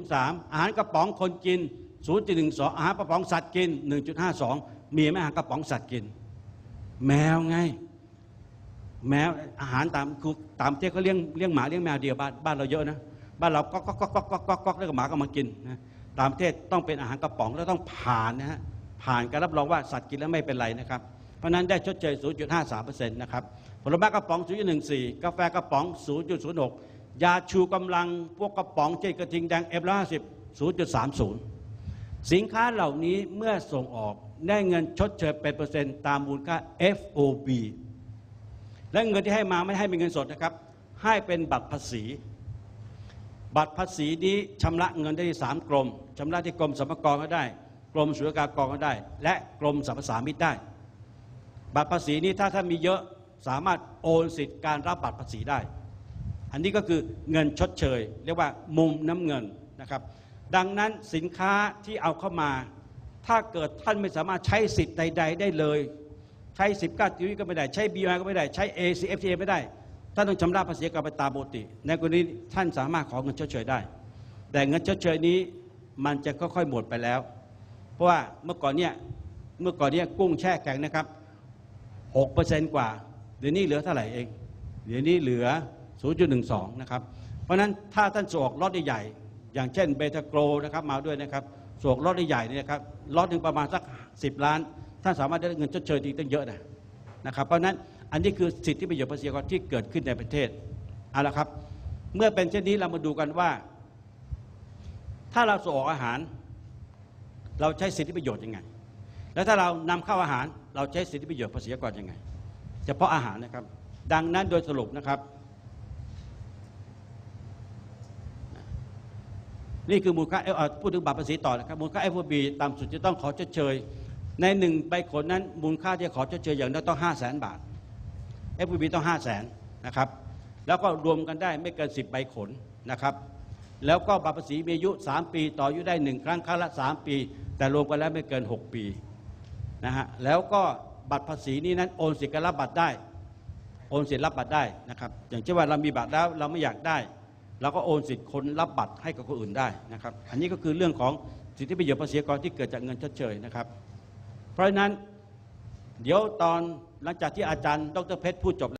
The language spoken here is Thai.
3อาหารกระป๋องคนกิน 0.12 อาหารกระป๋องสัตว์กิน 1.52 มีไหมอาหารกระป๋องสัตว์กิน แมวไง แมวอาหารตามคือตามประเทศเขาเลี้ยงเลี้ยงหมาเลี้ยงแมวเดียวบ้านบ้านเราเยอะนะบ้านเราก็ก็ก็ก็ก็ก็ก็แล้วก็หมาก็มากินนะตามประเทศต้องเป็นอาหารกระป๋องแล้วต้องผ่านนะฮะผ่านการรับรองว่าสัตว์กินแล้วไม่เป็นไรนะครับ เพราะฉะนั้นได้ชดเชย 0.53%นะครับผลไม้กระป๋อง 0.14 กาแฟกระป๋อง 0.06 ยาชูกำลังพวกกระป๋องเจดกระทิงแดง F150 0.30สินค้าเหล่านี้เมื่อส่งออกได้เงินชดเชยเป็นเปอร์เซ็นต์ตามมูลค่า FOB และเงินที่ให้มาไม่ให้เป็นเงินสดนะครับ ให้เป็นบัตรภาษี บัตรภาษีนี้ชำระเงินได้สามกรมชำระที่กรมสรรพากรก็ได้ กรมศุลกากรก็ได้ และกรมสรรพสามิตได้ บัตรภาษีนี้ถ้าท่านมีเยอะสามารถโอนสิทธิ์การรับบัตรภาษีได้ อันนี้ก็คือเงินชดเชย เรียกว่ามุมน้ำเงินนะครับ ดังนั้นสินค้าที่เอาเข้ามา ถ้าเกิดท่านไม่สามารถใช้สิทธิ์ใด ๆ ได้เลย ใช้สิบก้าทีวีก็ไม่ได้ ใช้ BI ก็ไม่ได้ ใช้ ACFTA ไม่ได้ ท่านต้องชำระภาษีกลับไปตามปกติ ในกรณีท่านสามารถขอเงินชดเชยได้ แต่เงินชดเชยนี้มันจะค่อยๆหมดไปแล้ว เพราะว่าเมื่อก่อนเนี่ยเมื่อก่อนเนี่ยกุ้งแช่แข็งนะครับ6%กว่า เดี๋ยวนี้เหลือเท่าไหร่เอง เดี๋ยวนี้เหลือ 0.12 นะครับ เพราะฉะนั้นถ้าท่านส่งออกล็อตใหญ่ อย่างเช่นเบตาโกรนะครับมาด้วยนะครับส่งออกล็อตใหญ่นี่นะครับล็อตหนึ่งประมาณสัก 10 ล้าน ท่านสามารถได้เงินชดเชยดีตั้งเยอะนะนะครับ เพราะฉะนั้นอันนี้คือสิทธิประโยชน์ภาษีกรที่เกิดขึ้นในประเทศเอาละครับ เมื่อเป็นเช่นนี้เรามาดูกันว่า ถ้าเราส่งออกอาหาร เราใช้สิทธิประโยชน์ยังไง แล้วถ้าเรานำเข้าอาหาร เราใช้สิทธิประโยชน์ภาษีกรยังไง เฉพาะอาหารนะครับ ดังนั้นโดยสรุปนะครับ นี่คือมูลค่าเออพูดถึงบัตรภาษีต่อนะครับมูลค่า FOB ต่ำสุดจะต้องขอชดเชย ในหนึ่งใบขนนั้นมูลค่าที่ขอชดเชยอย่างน้อยต้อง 5 0 0แสนบาท FOB ต้อง 5 0 0แสนนะครับแล้วก็รวมกันได้ไม่เกิน 10 ใบขนนะครับแล้วก็บัตรภาษีมีอายุ 3 ปี ต่ออายุได้ 1 ครั้งครั้งละ 3 ปี แต่รวมกันแล้วไม่เกิน 6 ปีนะฮะแล้วก็บัตรภาษีนี้นั้นโอนสิทธิ์รับบัตรได้ โอนสิทธิ์รับบัตรได้นะครับอย่างเช่นว่าเรามีบัตรแล้วเราไม่อยากได้ เราก็โอนสิทธิ์คนรับบัตรให้กับคนอื่นได้นะครับ อันนี้ก็คือเรื่องของสิทธิประโยชน์ภาษีกรที่เกิดจากเงินชดเชยนะครับ เพราะฉะนั้นเดี๋ยวตอนหลังจากที่อาจารย์ดรเพชรพูดจบ